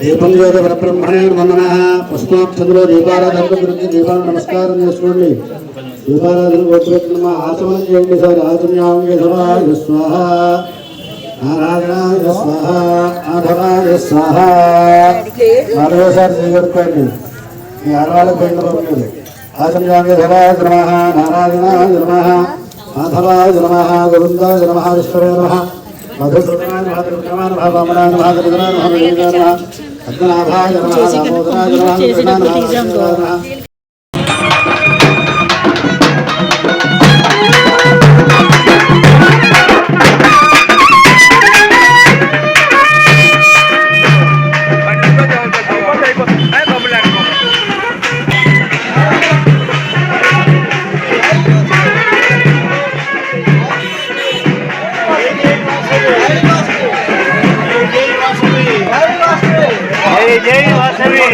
దీపం జ్యోతి పరబ్రహ్మణే వందన పుష్పాక్షంలో దీపారాధన గురించి దీపాలను నమస్కారం చేసుకోండి. దీపారాధన గోత్రమ ఆచమనం చేయండి. సార్ ఆచమ్యామి సభాయ స్వాహ. నారాయణాయ స్వాహ. మాధవాయ స్వాహ. మరోసారి చేయగలుగుతాండి మీ అరవాళ్ళకి పోయిన పంపింది ఆచమ్యామి సభాయ నమ నారాయణాయ నమ మాధవాయ నమ గోవిందాయ నమ విశ్వరాయ నమ మధుసూదనాయ నమ త్రివిక్రమాయ నమ వామనాయ నమ త్రివిక్రమాయ నమ వేదాయ నమ పద్మనాభాయ నమ దామోదరాయ నమ కృష్ణాయ నమ जय जय वासवी